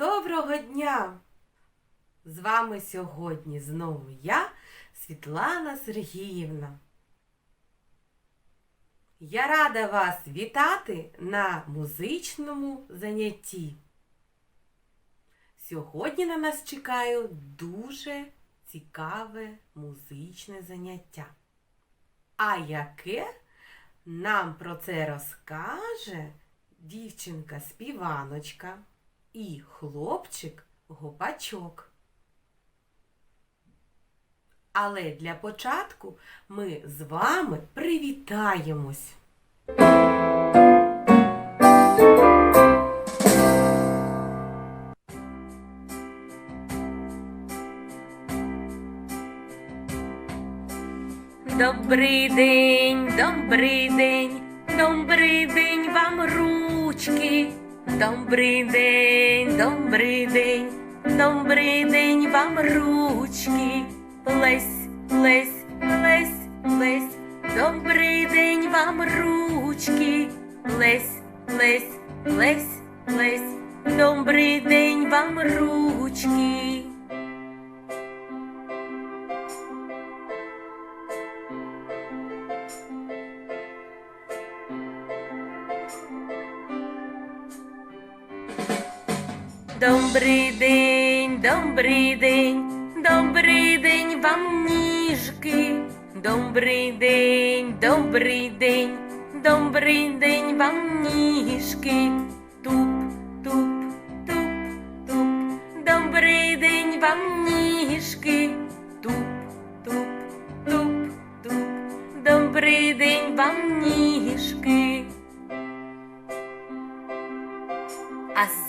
доброго дня! З вами сьогодні знову я, Світлана Сергіївна. Я рада вас вітати на музичному занятті. Сьогодні на нас чекає дуже цікаве музичне заняття. А яке нам про це розкаже дівчинка співаночка і хлопчик гопачок. Але для початку ми з вами привітаємось. Добрий день, добрий день, добрий день вам ручки. Добрий день, добрий день, добрий день вам ручки. Лесь, лесь, лесь, лесь, добрий день вам ручки. Лесь, лесь, лесь, лесь, добрий день вам ручки. Добрий день, добрий день, добрий день вам ніжки. Добрий день, добрий день, добрий день вам ніжки.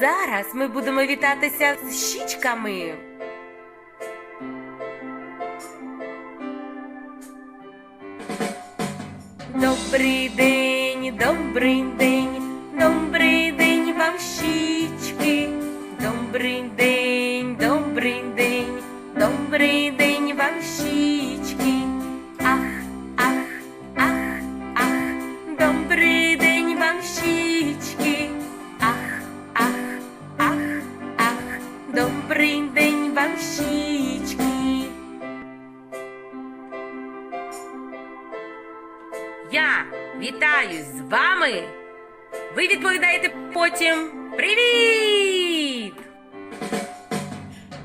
Зараз ми будемо вітатися з щічками. Добрий день, добрий день, добрий день вам щічки. Добрий день, добрий день, добрий день вам щічки. Вами. Ви відповідаєте потім Привіт!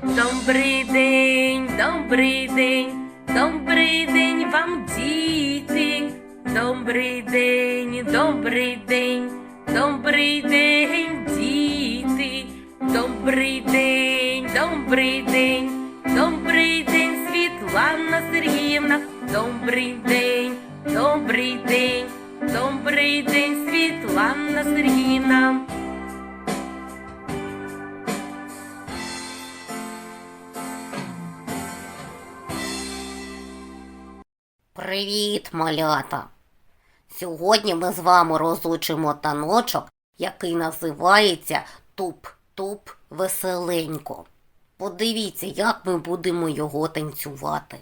Добрий день, добрий день, добрий день вам, діти. Добрий день, добрий день, добрий день, діти. Добрий день, добрий день, добрий день, Світлана Сергіївна. Добрий день, добрий день, добрий день, Світлана Сергіївна. Привіт, малята! Сьогодні ми з вами розучимо таночок, який називається Туп-туп веселенько. Подивіться, як ми будемо його танцювати.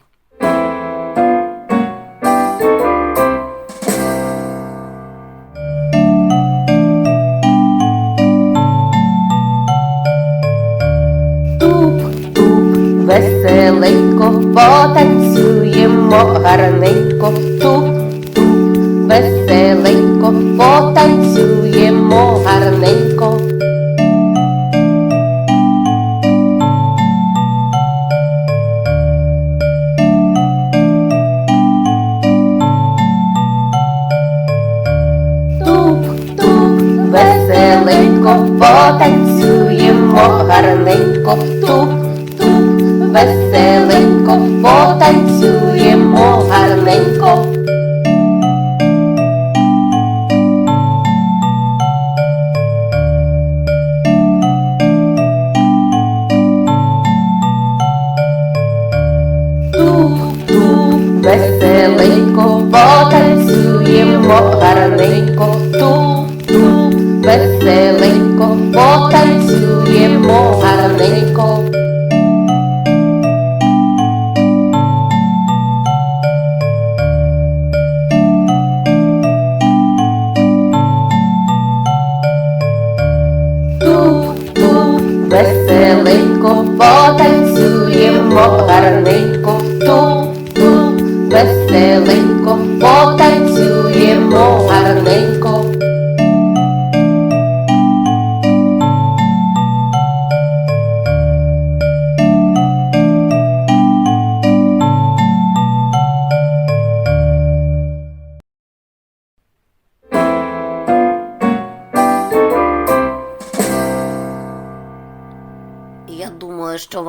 Веселенько, потанцюємо гарненько, туп-туп, веселенько, потанцюємо гарненько. Веселенько, потанцюємо гарненько, туп-туп, веселенько, потанцюємо гарненько. Туп-туп, веселенько, потанцюємо гарненько, туп-туп, веселенько,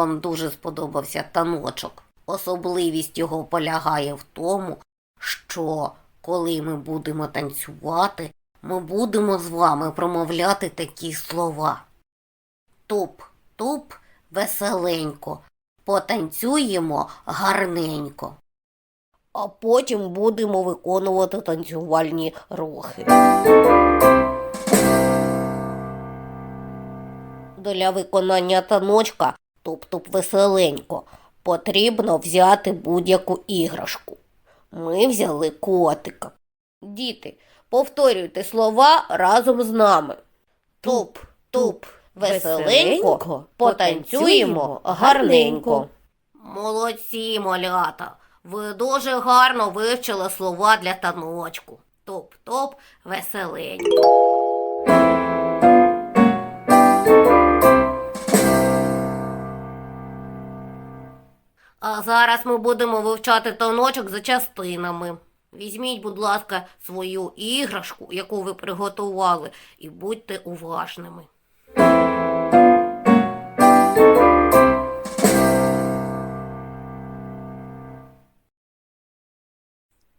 вам дуже сподобався таночок. Особливість його полягає в тому, що коли ми будемо танцювати, ми будемо з вами промовляти такі слова. Туп, туп, веселенько, потанцюємо гарненько. А потім будемо виконувати танцювальні рухи. Для виконання таночка, туп-туп веселенько, потрібно взяти будь-яку іграшку. Ми взяли котика. Діти, повторюйте слова разом з нами. Туп, туп, веселенько, потанцюємо гарненько. Молодці, малята. Ви дуже гарно вивчили слова для таночку. Топ-топ, веселенько. А зараз ми будемо вивчати таночок за частинами. Візьміть, будь ласка, свою іграшку, яку ви приготували, і будьте уважними.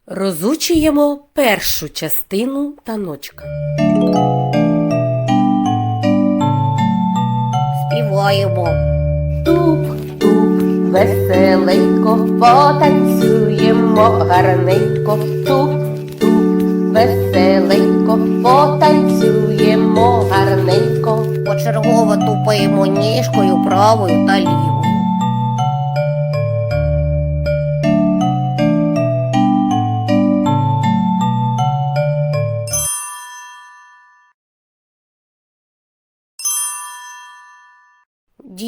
Розучуємо першу частину таночка. Співаємо. Туп-туп, веселенько, потанцюємо гарненько, туп-туп, веселенько, потанцюємо гарненько. Почергово тупаємо ніжкою правою та лівою.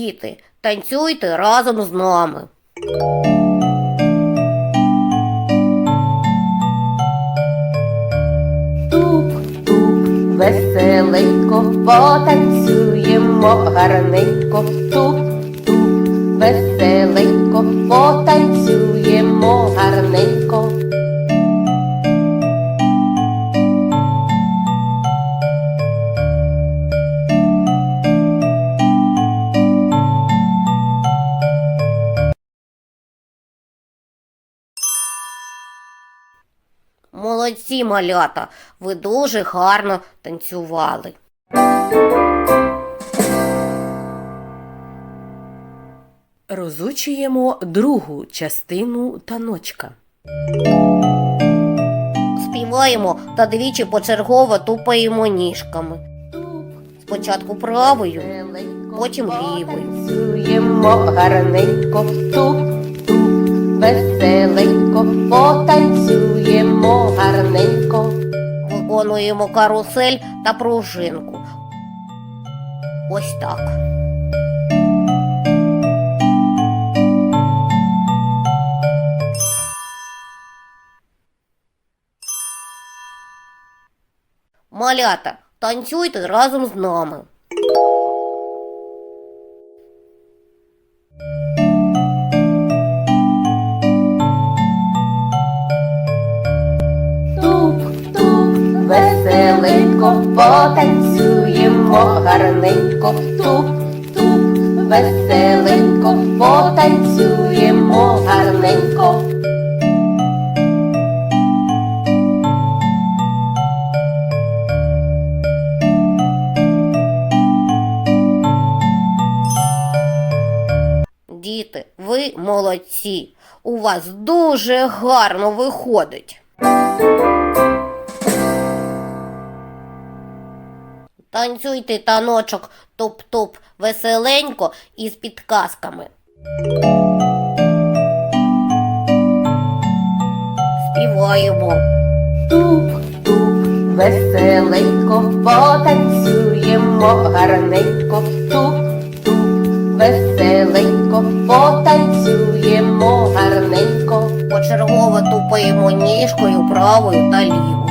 Діти, танцюйте разом з нами. Туп-туп, веселенько, потанцюємо гарненько, туп-туп, Молодці, малята, ви дуже гарно танцювали. Розучуємо другу частину таночка. Співаємо та двічі почергово тупаємо ніжками. Спочатку правою, потім лівою. Танцюємо гарненько, туп-туп, Виконуємо карусель та пружинку. Ось так. Малята, танцюйте разом з нами. Потанцюємо гарненько, туп-туп, веселенько, потанцюємо гарненько. Діти, ви молодці. У вас дуже гарно виходить. Танцюйте таночок топ-топ веселенько і з підказками. Співаємо. Туп-туп, веселенько, потанцюємо гарненько, туп-туп, веселенько, потанцюємо гарненько. Почергово тупаємо ніжкою правою та лівою.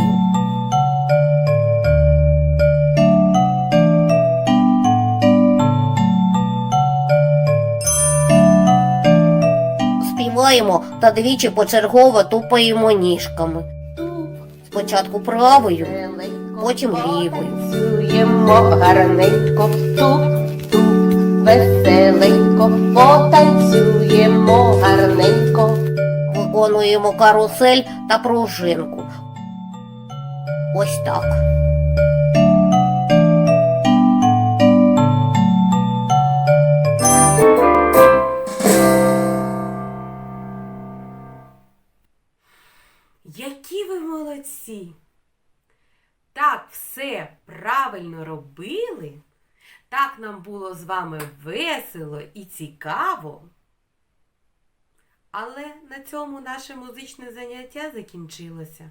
Співаємо та двічі почергово тупаємо ніжками. Спочатку правою, потім лівою. Потанцюємо гарненько, туп, туп, веселенько, потанцюємо гарненько. виконуємо карусель та пружинку. Ось так. Правильно робили. Так нам було з вами весело і цікаво. Але на цьому наше музичне заняття закінчилося.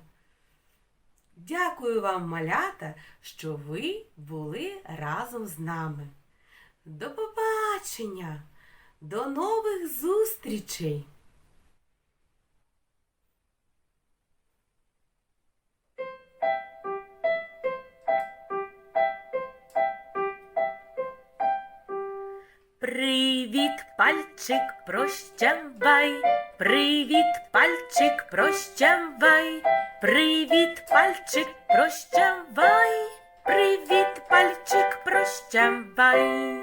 Дякую вам, малята, що ви були разом з нами. До побачення! До нових зустрічей! Привіт, пальчик, прощавай. Привіт, пальчик, прощавай. Привіт, пальчик, прощавай. Привіт, пальчик, прощавай.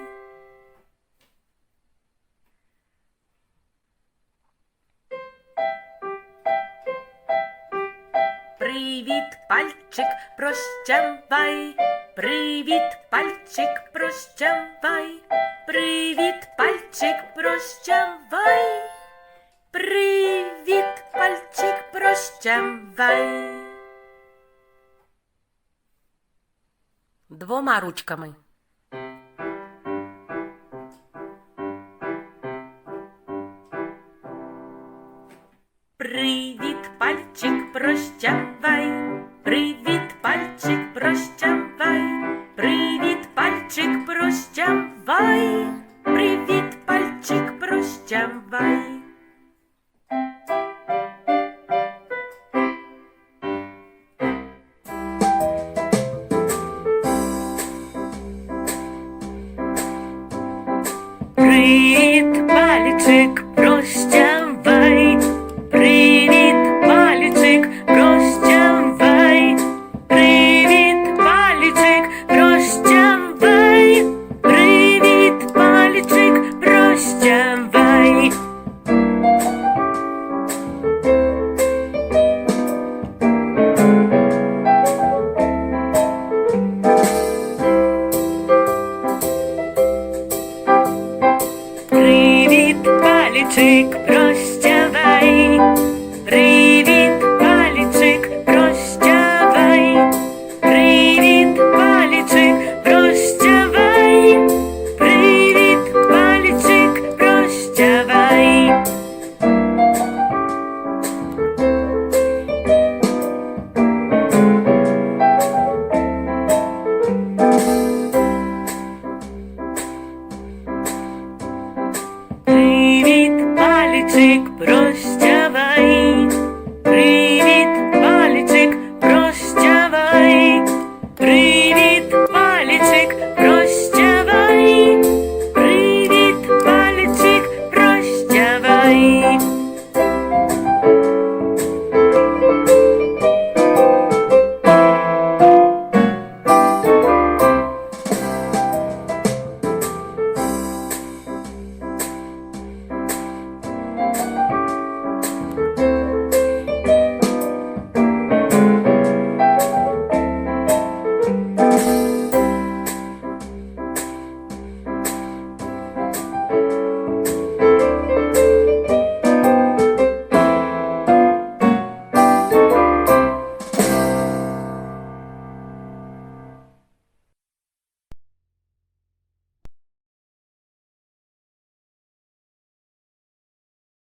Привіт, пальчик, прощавай. Привіт, пальчик, прощавай. Привіт, пальчик, прощавай. Привіт, пальчик, прощавай. Двома ручками.